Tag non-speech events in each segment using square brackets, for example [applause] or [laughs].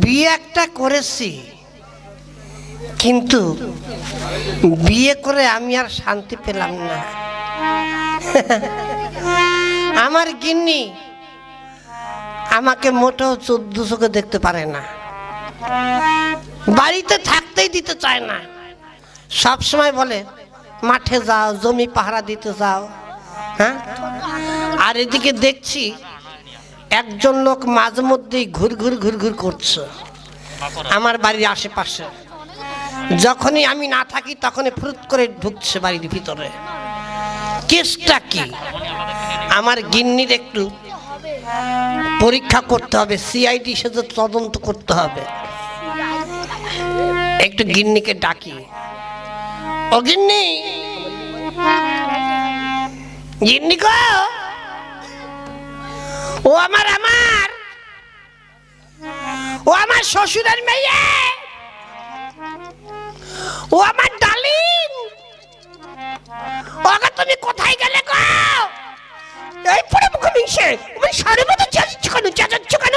বিয়ে একটা করেছি, কিন্তু বিয়ে করে আমি আর শান্তি পেলাম না। [laughs] আমার গিন্নি আমাকে মোটেও চোদ্দ চোখে দেখতে পারে না। বাড়িতে থাকতেই দিতে চায় না। সব সময় বলে, মাঠে যাও, জমি পাহারা দিতে যাও। হ্যাঁ? আর এদিকে দেখছি একজন লোক মাঝে মধ্যেই ঘুর ঘুর ঘুর ঘুর করছে। আমার বাড়ির আশেপাশে। যখনই আমি না থাকি, তখনই ফুরুত করে ঢুকছে বাড়ির ভিতরে। কেসটা কি? আমার গিন্নির একটু পরীক্ষা করতে হবে, সিআইডি সাথে তদন্ত করতে হবে। একটু গিন্নিকে ডাকি। ও গিন্নি! গিন্নি গো! ও আমার আমার। ও আমার শ্বশুরের মেয়ে। ও আমার ডালিং ওকে তুমি কোথায় গেলে গো? এই পরে মুখে মিশে। তুমি সারের মতন চেঁচাচ্ছ কেন? চেঁচাচ্ছ কেন?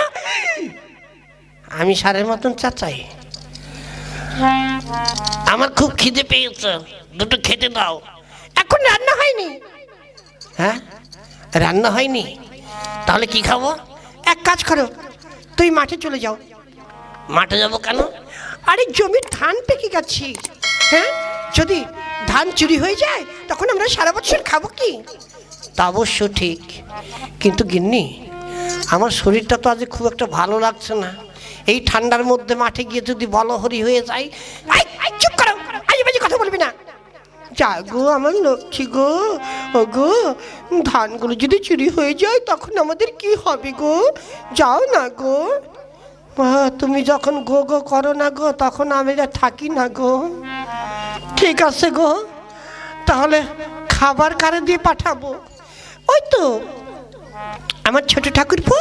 আমি সারের মতন চাচাই। আমার খুব খিদে পেয়েছে। দুটো খেতে দাও। এখন রান্না হয়নি। হ্যাঁ? রান্না হয়নি? তাহলে কি খাব? এক কাজ করো তুই মাঠে চলে যাও। মাঠে যাব কেন? আরে জমির ধান পেকে গেছি। হ্যাঁ? যদি ধান চুরি হয়ে যায় তখন আমরা সারা বছর খাব কি? তা অবশ্য ঠিক। কিন্তু গিন্নি আমার শরীরটা তো আজ খুব একটা ভালো লাগছে না। এই ঠান্ডার মধ্যে মাঠে গিয়ে যদি বলহরি হয়ে যায় চুপ করো আজে বাজে কথা বলবি না যা গো, আমার লক্ষ্মী গো। ও গো, ধানগুলো যদি চুরি হয়ে যায়, তখন আমাদের কি হবে গো? যাও না গো। তুমি যখন গো গো করো না গো, তখন আমি থাকি না গো। ঠিক আছে গো, তাহলে খাবার কারে দিয়ে পাঠাবো? ওই তো, আমার ছোট ঠাকুরপো,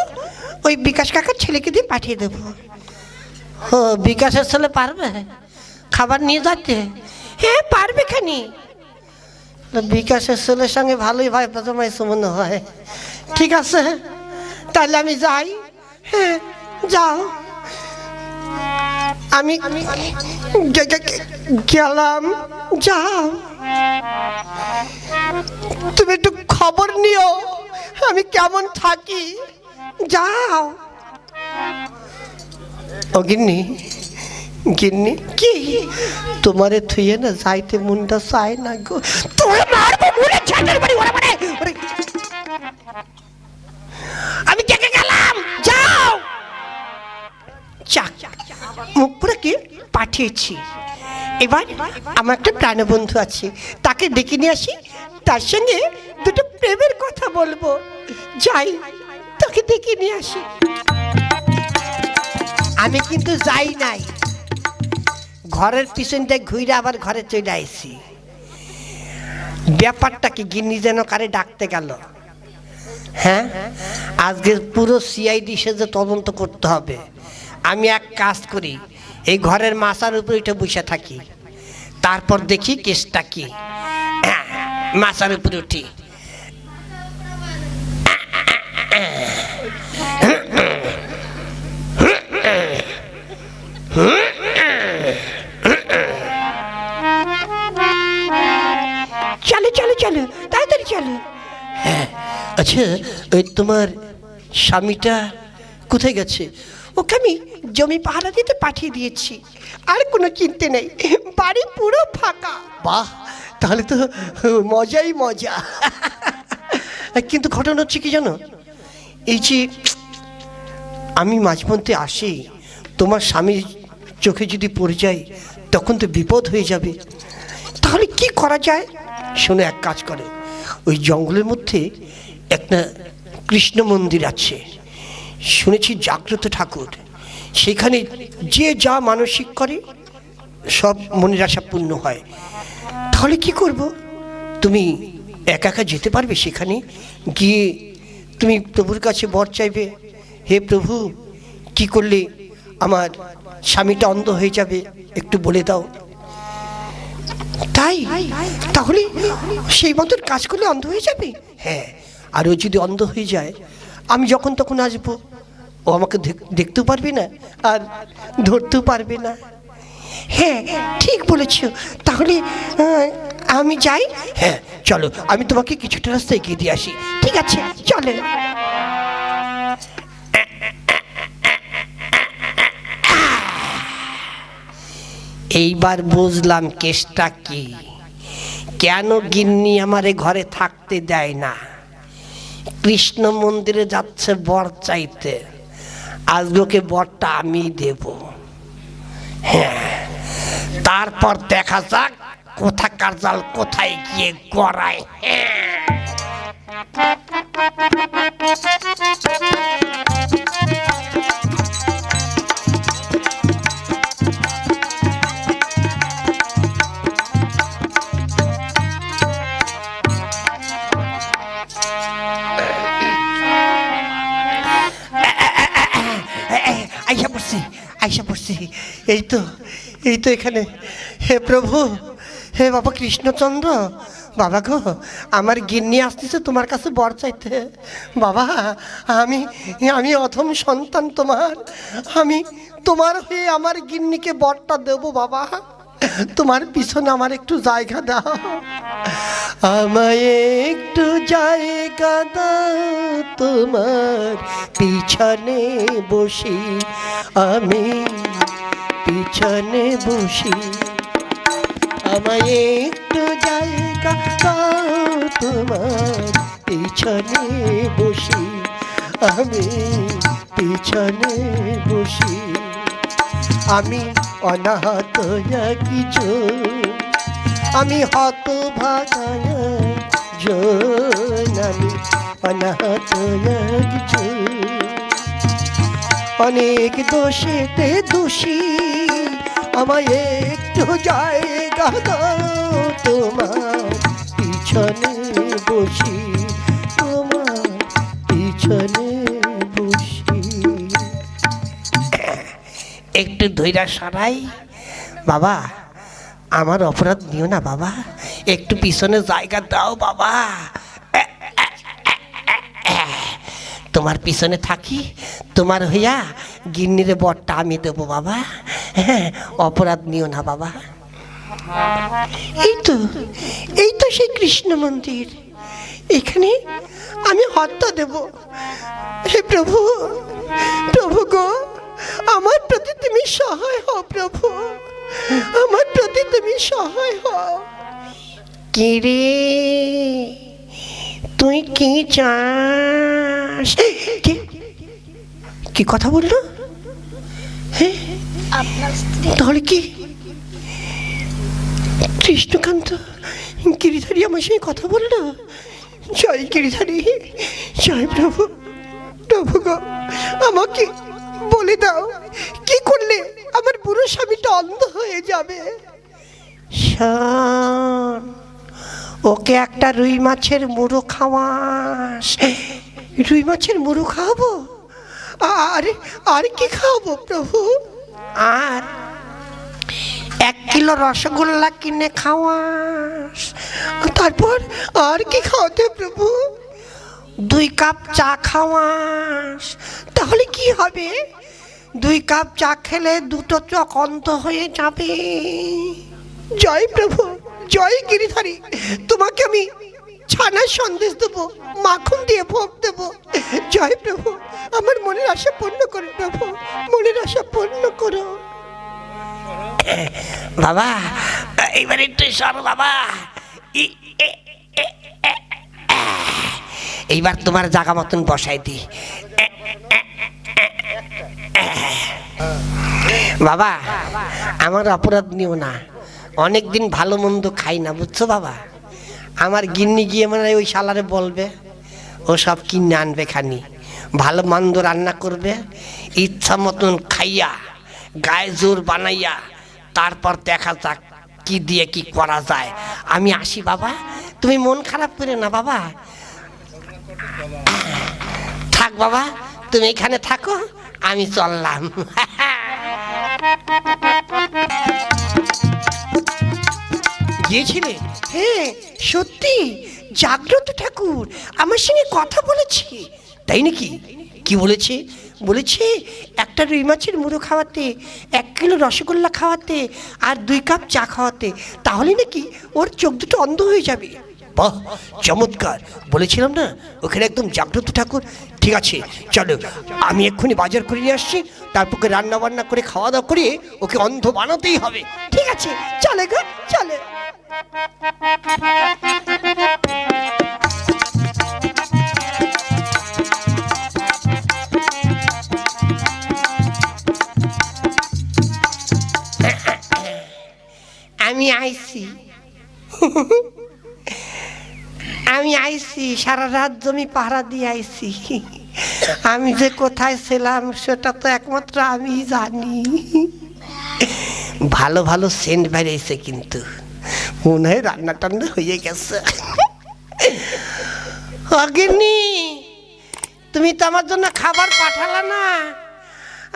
ওই বিকাশ কাকার ছেলেকে দিয়ে পাঠিয়ে দেবো। ও, বিকাশের ছেলে পারবে? খাবার নিয়ে যাচ্ছে হ্যাঁ পারবে খানি। বিকাশের ছেলের সঙ্গে ভালোই ভাই প্রথমে মনে হয়। ঠিক আছে? তাহলে আমি যাই। হ্যাঁ যাও। আমি গেলাম। যাও। তুমি একটু খবর নিও। আমি কেমন থাকি? যাও। ও গিন্নি। কি? তোমারে থুয়ে না যাইতে মনটা চায় না গো। তোরে মারবো মুড়ে ছাদের বাড়ি মানে। ওরে। আমি দেখে গেলাম। যাও। চাক মুখ পুরো কি? পাঠিয়েছি। এবার আমার একটা প্রাণবন্ধু আছে। তাকে ডেকে নিয়ে আসি। তার সঙ্গে দুটো প্রেমের কথা বলব। যাই, তাকে ডেকে নিয়ে আসি। আমি কিন্তু যাই নাই। ঘরের পিছনটা ঘুরে আবার ঘরে চলে আইসি ব্যাপারটা কি গিন্নি যেন কারে ডাকতে গেল? হ্যাঁ? আজকে পুরো সিআইডি সেজে তদন্ত করতে হবে। আমি এক কাজ করি এই ঘরের মাচার উপরে উঠে বসে থাকি। তারপর দেখি কেসটা কি। হ্যাঁ, মাচার উপরে উঠি। আচ্ছা ওই তোমার স্বামীটা কোথায় গেছে? ওকে আমি জমি পাহারা দিতে পাঠিয়ে দিয়েছি আর কোনো চিনতে নেই বাড়ি পুরো ফাঁকা। বাহ তাহলে তো মজাই মজা। কিন্তু ঘটনা হচ্ছে কি জানো? এই যে আমি মাঝমধ্যে আসি তোমার স্বামীর চোখে যদি পড়ে যায় তখন তো বিপদ হয়ে যাবে। তাহলে কি করা যায়? শোনো এক কাজ করে। ওই জঙ্গলের মধ্যে একটা কৃষ্ণ মন্দির আছে। শুনেছি জাগ্রত ঠাকুর। সেখানে যে যা মানসিক করে, সব মনের আশা পূর্ণ হয়। তাহলে কি করব? তুমি একা একা যেতে পারবে সেখানে? গিয়ে তুমি প্রভুর কাছে বর চাইবে, হে প্রভু, কি করলে আমার স্বামীটা অন্ধ হয়ে যাবে? একটু বলে দাও। তাই? তাহলে সেই মতন কাজ করলে অন্ধ হয়ে যাবে? হ্যাঁ। আর ও যদি অন্ধ হয়ে যায়, আমি যখন তখন আসব, ও আমাকে দেখতেও পারবে না, আর ধরতেও পারবে না। হ্যাঁ ঠিক বলেছ। তাহলে আমি যাই? হ্যাঁ চলো, আমি তোমাকে কিছুটা রাস্তা এগিয়ে দিয়ে আসি। ঠিক আছে, চলে। এইবার বুঝলাম কেসটা কি। কেন গিন্নি আমারে ঘরে থাকতে দেয় না? কৃষ্ণ মন্দিরে যাচ্ছে বর চাইতে। আজকে বরটা আমি দেব। হ্যাঁ তারপর দেখা যাক কোথা জাল, কোথায় গিয়ে গড়ায়। হ্যাঁ। এই তো এই তো এখানে। হে প্রভু, হে বাবা কৃষ্ণচন্দ্র, বাবা গো, আমার গিন্নি আসতেছে তোমার কাছে বর চাইতে। বাবা, আমি আমি অথম সন্তান তোমার। আমি তোমার হয়ে আমার গিন্নিকে বরটা দেবো বাবা। তোমার পিছনে আমার একটু জায়গা দাও। আমায় একটু জায়গা দাও তোমার পিছনে বসি। আমি পিছনে বসি। আমায় একটু জায়গা দাও তোমার পিছনে বসি। আমি পিছনে বসি। আমি অনাহত কিছু আমি হত ভাগায় আমি অনাহত কিছু অনেক দোষেতে দোষী। আমায় একটু জায়গা দাও তোমার পিছনে বসি, তোমার পিছনে বসি। একটু ধৈরা সারাই। বাবা, আমার অপরাধ নিও না বাবা। একটু পিছনে জায়গা দাও বাবা। তোমার পিছনে থাকি, তোমার হইয়া গিন্নিরে বরটা আমি দেবো বাবা। হ্যাঁ অপরাধ নিও না বাবা। এই তো এই তো সেই কৃষ্ণ মন্দির। এখানে আমি হত্যা দেব। হে প্রভু প্রভু গো, আমার প্রতি তুমি সহায় হও প্রভু। আমার প্রতি তুমি সহায় হও। কিরে তুই কি চাস? কি? কি কথা বলল? হ্যাঁ? আপনার স্ত্রী। তাহলে কি? কৃষ্ণকান্ত, গিরিধারী আমার সঙ্গে কথা বলল জয় গিরিধারী, জয় প্রভু। প্রভু গো, আমাকে বলে দাও, কি করলে আমার বুড়ো স্বামীটা অন্ধ হয়ে যাবে? ওকে একটা রুই মাছের মুড়ো খাওয়াস। রুই মাছের মুড়ো খাওয়াবো? আরে, আর কি খাওয়াবো প্রভু? আর এক কিলো রসগোল্লা কিনে খাওয়াস। তারপর আর কি খাওয়াতে প্রভু? দুই কাপ চা খাওয়াস। তাহলে কি হবে? দুই কাপ চা খেলে দুটো চোখ অন্ত হয়ে যাবে। জয় প্রভু, জয় গিরিধারী। তোমাকে আমি ছানার সন্দেশ দেবো, মাখন দিয়ে ভোগ দেবো। জয় প্রভু, আমার মনের আশা পূর্ণ করো প্রভু, মনের আশা পূর্ণ করো। বাবা এইবার একটু সর বাবা। এইবার তোমার জায়গা মতন বসাই দি বাবা, আমার অপরাধ নিও না। অনেক দিন ভালো মন্দ খাই না, বুঝছ বাবা? আমার গিন্নি গিয়ে মানে ওই শালারে বলবে, ও সব কিনে আনবে খানি, ভালো মন্দ রান্না করবে, ইচ্ছা মতন খাইয়া, গায়ে জোর বানাইয়া, তারপর দেখা যাক কি দিয়ে কি করা যায়। আমি আসি বাবা, তুমি মন খারাপ করে না বাবা। থাক বাবা, তুমি এখানে থাকো, আমি চললাম। গিয়েছিলে? হ্যাঁ সত্যি। জাগ্রত ঠাকুর আমার সঙ্গে কথা বলেছে। তাই নাকি? কি বলেছে? বলেছে একটা রুই মাছের মুড়ো খাওয়াতে এক কিলো রসগোল্লা খাওয়াতে আর দুই কাপ চা খাওয়াতে। তাহলে নাকি ওর চোখ দুটো অন্ধ হয়ে যাবে? বাহ চমৎকার। বলেছিলাম না ওখানে একদম জাগ্রত ঠাকুর। ঠিক আছে চলো আমি এক্ষুনি বাজার করে নিয়ে আসছি। তারপর রান্না বান্না করে খাওয়া দাওয়া করে ওকে অন্ধ বানাতেই হবে। ঠিক আছে চলে গো চলে। আমি আইছি। আমি আইছি, সারা রাত জমি পাহারা দিয়ে আইছি। আমি যে কোথায় ছিলাম, সেটা তো একমাত্র আমি জানি। ভালো ভালো সেন্ট বেরিয়েছে কিন্তু। মনে হয় রান্না টান্না হয়ে গেছে অগ্নি তুমি তো আমার জন্য খাবার পাঠালা না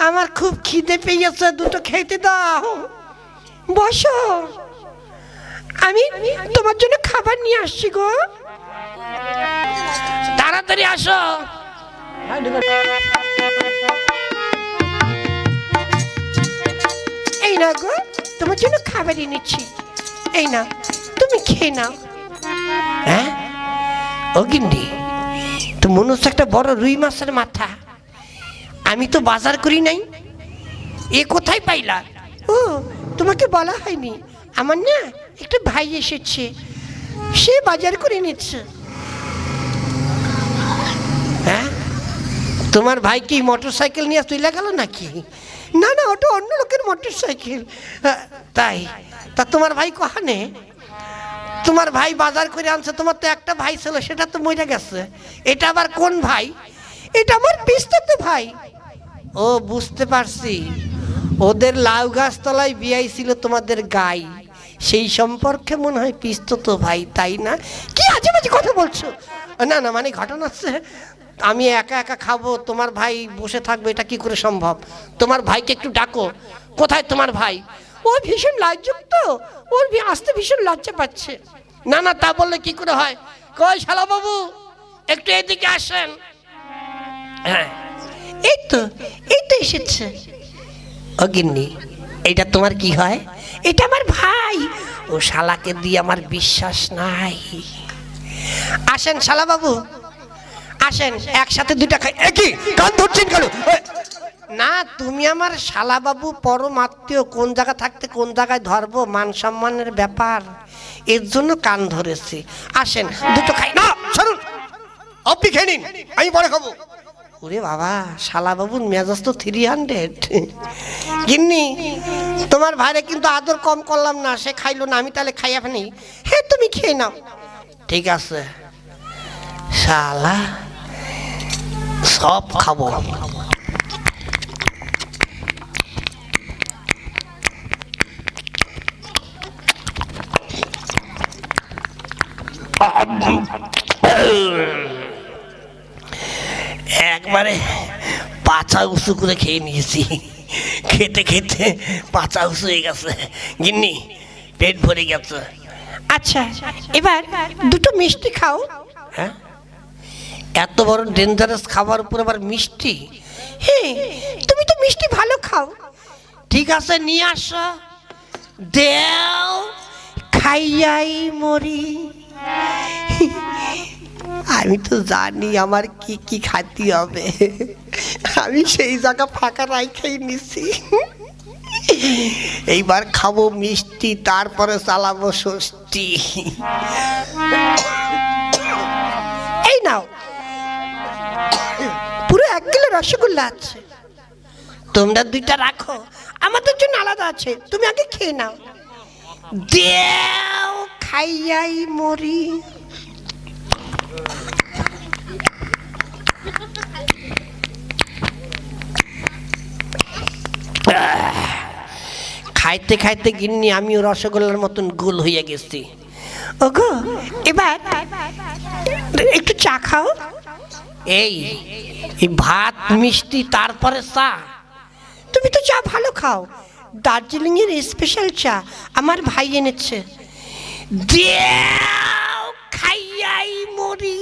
আমার খুব খিদে পেয়েছে দুটো খেতে দাও বসো আমি তোমার জন্য খাবার নিয়ে আসছি গো তাড়াতাড়ি আসো এই না গো তোমার জন্য খাবার এনেছি এই না তুমি খেয়ে নাও। হ্যাঁ? ও গিন্ডি তো মনে হচ্ছে একটা বড় রুই মাছের মাথা। আমি তো বাজার করি নাই এ কোথায় পাইলা? ও তোমাকে বলা হয়নি। আমার না একটা ভাই এসেছে সে বাজার করে নিচ্ছে। হ্যাঁ? তোমার ভাই কি মোটর সাইকেল নিয়ে তুলে গেল নাকি? না না, ওটা অন্য লোকের মোটর সাইকেল তাই। তা তোমার ভাই কহানে? তোমার ভাই বাজার করে আনছে, তোমার তো একটা ভাই ছিল, সেটা তো মরে গেছে। এটা আবার কোন ভাই? এটা আমার পিস্তাতে ভাই। ও, বুঝতে পারছি। ওদের লাউ গাছ তলায় বিয়াই ছিল তোমাদের গাই। সেই সম্পর্কে মনে হয় পিস্ত তো ভাই, তাই না? কি আজে বাজে কথা বলছো? না না মানে ঘটনা হচ্ছে আমি একা একা খাব তোমার ভাই বসে থাকবে এটা কি করে সম্ভব? তোমার ভাইকে একটু ডাকো কোথায় তোমার ভাই? ও ভীষণ লাজ্জুক ওর আসতে ভীষণ লজ্জা পাচ্ছে। না না তা বললে কি করে হয়? কই শালা বাবু একটু এদিকে আসেন। হ্যাঁ। এই তো এই তো এসেছে। ও গিন্নি এটা তোমার কি হয়? এটা আমার ভাই। ও শালাকে দিয়ে আমার বিশ্বাস নাই। আসেন শালা বাবু আসেন একসাথে দুইটা খাই। একই কান ধরছেন কেন? না তুমি আমার শালা বাবু পরম আত্মীয় কোন জায়গা থাকতে কোন জায়গায় ধরবো মান সম্মানের ব্যাপার। এর জন্য কান ধরেছি। আসেন দুটো খাই। না সরুন আপনি খেয়ে নিন আমি পরে খাব। ওরে বাবা শালা বাবুর মেজাজ তো থ্রি হান্ড্রেড গিন্নি তোমার ভাইরে কিন্তু আদর কম করলাম না সে খাইলো না আমি তাহলে খাইয়া ফেনি হ্যাঁ তুমি খেয়ে নাও। ঠিক আছে। শালা। সব খাব। একবারে পাচা উঁচু করে খেয়ে নিয়েছি। খেতে খেতে পাচা উঁচু হয়ে গেছে। গিন্নি পেট ভরে গেছে। আচ্ছা এবার দুটো মিষ্টি খাও। হ্যাঁ? এত বড় ডেঞ্জারাস খাবার উপর আবার মিষ্টি? হ্যাঁ তুমি তো মিষ্টি ভালো খাও। ঠিক আছে, নিয়ে আসো। দেও, খাইয়াই মরি। আমি তো জানি আমার কি কি খাতি হবে। আমি সেই জায়গা ফাঁকা রাইখাই নিছি। এইবার খাব মিষ্টি, তারপরে চালাবো ষষ্ঠী এই নাও। এক কিলো রসগোল্লা আছে। তোমরা দুইটা রাখো, আমাদের জন্য আলাদা আছে, তুমি আগে খেয়ে নাও। দেও খাইয়াই মরি। খাইতে খাইতে গিন্নি, আমিও রসগোল্লার মতন গোল হইয়া গেছি। ওগো, এবার একটু চা খাও। এই ভাত মিষ্টি তারপরে চা। তুমি তো চা ভালো খাও। দার্জিলিং এর স্পেশাল চা আমার ভাই এনেছে। দেও খাইয়াই মরি।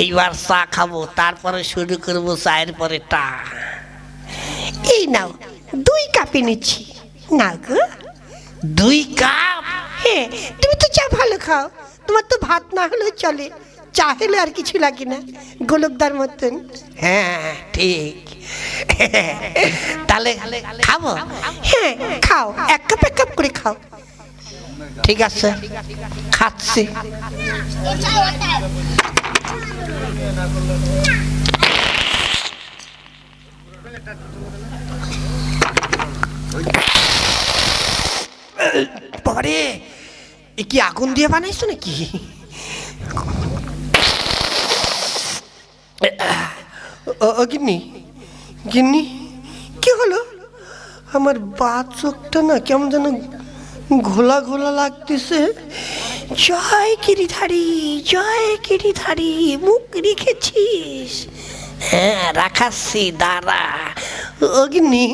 এইবার চা খাব তারপরে শুরু করব চায়ের পরে টা। এই নাও দুই কাপে নিচ্ছি না গো। দুই কাপ হ্যাঁ তুমি তো চা ভালো খাও। তোমার তো ভাত না হলেও চলে। চা হলে আর কিছু লাগে না গোলকদার মতন। হ্যাঁ ঠিক। তাহলে খাব? হ্যাঁ খাও এক কাপ এক কাপ করে খাও। ঠিক আছে খাচ্ছি। পরে এ কি আগুন দিয়ে বানাইছো নাকি? গিন্নি গিন্নি, কি হলো? আমার বা চোখটা না কেমন যেন ঘোলা ঘোলা লাগতেছে। জয় গিরিধারী জয় গিরিধারী, মুখ রেখেছিস। হ্যাঁ রাখাচ্ছি, দাঁড়া। ও গিন্নি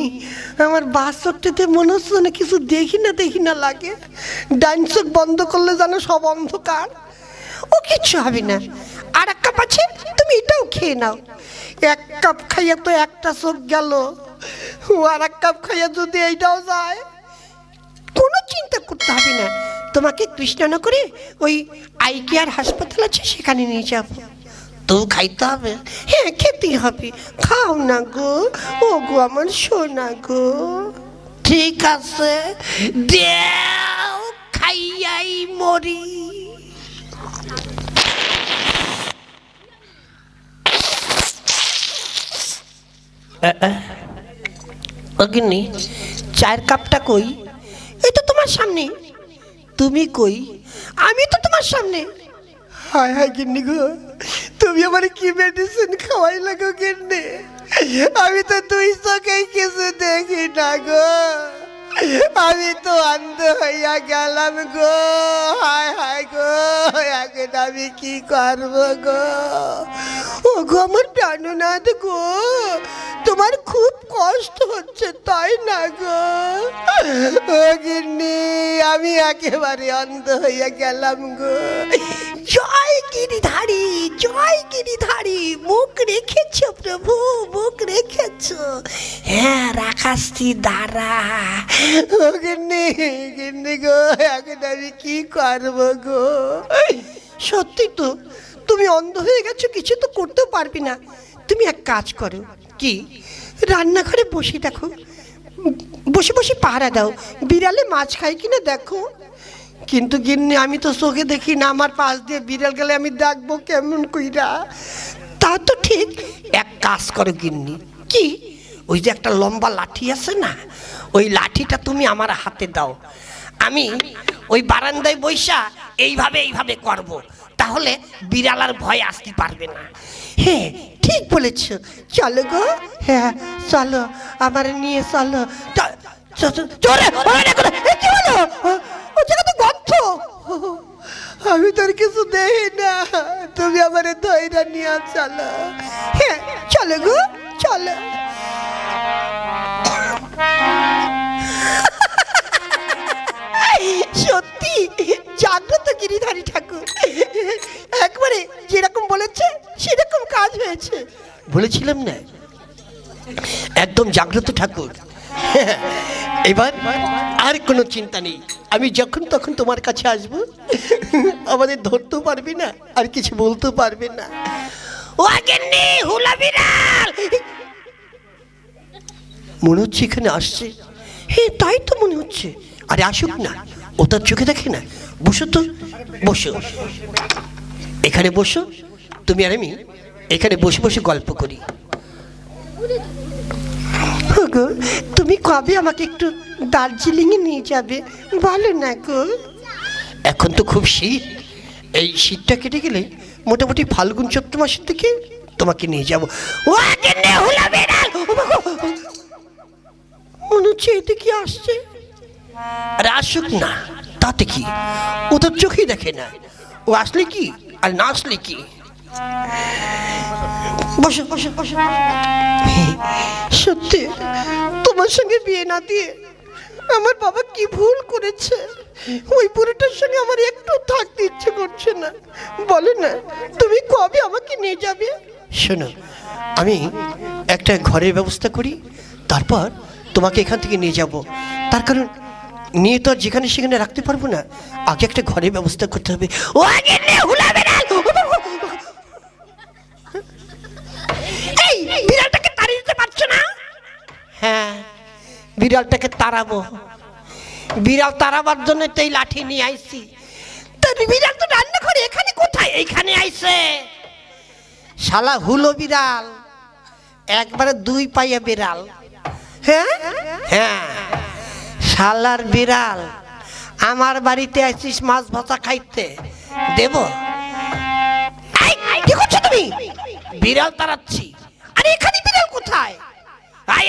আমার বাস চোখটাতে মনে হচ্ছে না কিছু দেখি না দেখি না লাগে। ডাইন চোখ বন্ধ করলে যেন সব অন্ধকার। ও কিচ্ছু হবে না। আর এক কাপ আছে? তুমি এটাও খেয়ে নাও। এক কাপ খাইয়া তো একটা চোখ গেল। আর এক কাপ খাইয়া যদি এইটাও যায়, কোনো চিন্তা করতে হবে না। তোমাকে কৃষ্ণনগরে ওই আই কেয়ার হাসপাতাল আছে, সেখানে নিয়ে যাব। তো খাইতে হবে। হ্যাঁ খেতে হবে। খাও না গো। ও গো, আমার সোনা গো। ঠিক আছে। দেও, খাইয়াই মরি। অগ্নি চায়ের কাপটা কই? এই তো তোমার সামনে। তুমি কই? আমি তো তোমার সামনে। হায় হায় গিন্নি গো। তুমি আমার কি মেডিসিন খাওয়াই লাগো গিন্নি আমি তো দুই চোখেই কিছু দেখি না গো। আমি তো অন্ধ হইয়া গেলাম গো। হায় হায় গো, এখন আমি কি করব গো? ও গো আমার প্রাণনাথ গো, তোমার খুব কষ্ট হচ্ছে, তাই না গো? ও গিন্নি, আমি একেবারে অন্ধ হইয়া গেলাম গো। জয় গিরিধারী জয় গিরিধারী মুখ রেখেছ প্রভু, মুখ রেখেছ। হ্যাঁ রাখাস্তি দাঁড়া ও গিন্নি গিন্নি গো, এখন আমি কি করব গো? সত্যি তো, তুমি অন্ধ হয়ে গেছো, কিছু তো করতেও পারবি না। তুমি এক কাজ করো, কি? রান্নাঘরে বসে দেখো, বসে বসে পাহারা দাও। বিড়ালে মাছ খায় কিনা দেখো। কিন্তু গিন্নি আমি তো চোখে দেখি না আমার পাশ দিয়ে বিড়াল গেলে আমি দেখব কেমন কইরা তা তো ঠিক এক কাজ করো গিন্নি কি ওই যে একটা লম্বা লাঠি আছে না ওই লাঠিটা তুমি আমার হাতে দাও আমি ওই বারান্দায় বৈশা এইভাবে এইভাবে করব। তাহলে বিড়াল আর ভয় আসতে পারবে না হ্যাঁ ঠিক বলেছ চলো গো হ্যাঁ চলো আমার নিয়ে চলো চলে [laughs] আমি তোর কিছু দেখি না। তুমি আমার ধৈর্য নিয়ে চলো। হ্যাঁ চলো গো, চলো। সত্যি, জাগ্রত গিরিধারী ঠাকুর। একবারে যেরকম বলেছে, সেরকম কাজ হয়েছে। বলেছিলাম না? একদম জাগ্রত ঠাকুর। এবার আর কোনো চিন্তা নেই। আমি যখন তখন তোমার কাছে আসব, আমাদের ধরতেও পারবে না, আর কিছু বলতেও পারবে না। মনে হচ্ছে এখানে আসছে। হ্যাঁ তাই তো মনে হচ্ছে। আরে আসুক না, ও তার চোখে দেখে না। বসো তো, বসো। এখানে বসো, তুমি আর আমি এখানে বসে বসে গল্প করি। গো তুমি কবে আমাকে একটু দার্জিলিংয়ে নিয়ে যাবে? বলো না গো। এখন তো খুব শীত। এই শীতটা কেটে গেলে মোটামুটি ফাল্গুন চৈত্র মাসের থেকে তোমাকে নিয়ে যাব! মনে হচ্ছে এতে কি আসছে। আরে আসুক না তাতে কি? ও তো চোখেই দেখে না। ও আসলে কি আর না আসলে কি? বসো বসো বসো। সত্যি তোমার সঙ্গে বিয়ে না দিয়ে আমার বাবা কি ভুল করেছে? ওই বুড়োটার সঙ্গে আমার একটু থাকতে ইচ্ছে করছে না। বলে না তুমি কবে আমাকে নিয়ে যাবে? শোনো আমি একটা ঘরের ব্যবস্থা করি তারপর তোমাকে এখান থেকে নিয়ে যাব। তার কারণ নিয়ে তো আর যেখানে সেখানে রাখতে পারব না। আগে একটা ঘরের ব্যবস্থা করতে হবে। ও আগে নে, পারছ না? হ্যাঁ বিড়ালটাকে তাড়াবো। বিড়াল তাড়াবার জন্য তো এই লাঠি নিয়ে আইছি। তার বিড়াল তো রান্না করে, এখানে কোথায়? এইখানে আইছে। শালা হুলো বিড়াল, একবারে দুই পাইয়া বিড়াল। হ্যাঁ? হ্যাঁ। শালার বিড়াল, আমার বাড়িতে আসিস মাছ ভাজা খাইতে। দেব? কি করছ তুমি? বিড়াল তাড়াচ্ছি। কোথায়?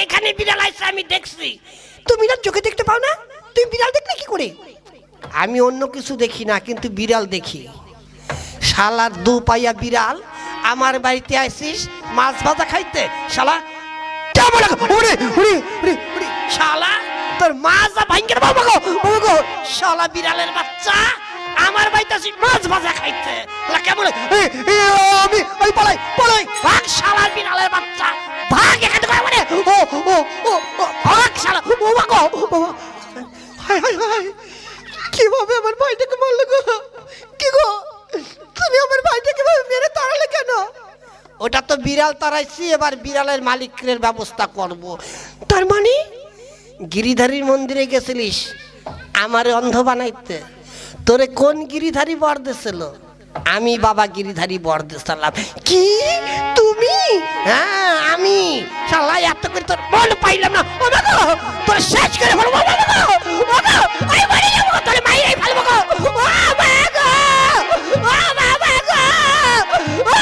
এখানে বিড়াল আইছে আমি দেখছি। তুমি বিড়াল চোখে দেখতে পাও না? তুমি বিড়াল দেখলে কি করে? আমি অন্য কিছু দেখি না কিন্তু বিড়াল দেখি। শালার দু পাইয়া বিড়াল আমার বাড়িতে আসিস মাছ ভাজা খাইতে? শালা ওরে ওরে ওরে ওরে শালা তোর মাছ ভাঙ্গের বাবা গো বাবা গো। শালা বিড়ালের বাচ্চা আমার বাড়িতে আসিস মাছ ভাজা খাইতে। কেমন? আমি আমি পালাই পালাই। ভাগ শালা বিড়ালের বাচ্চা। ভাগ এখান থেকে মানে ও ও ও ভাগ শালা। ও মা গো। হায় হায় হায় কীভাবে আমার ভাইটাকে মারলে গো? কি গো? তুমি আমার ভাইটাকে মেরে তাড়ালে কেন? ওটা তো বিড়াল তাড়াইছি এবার বিড়ালের মালিকের ব্যবস্থা করব। তার মানে? গিরিধারীর মন্দিরে গেছিলিস আমারে অন্ধ বানাইতে। তোরে কোন গিরিধারী বর দিছিল? আমি বাবা গিরিধারী বরদে সালাম কি? তুমি? হ্যাঁ আমি। সালাই এত করে তোর মন পাইলাম না। ও না তোর শেষ করে ফেলব না যাব তোর ফেলব গো। ও মা গো, ও মা গো, ও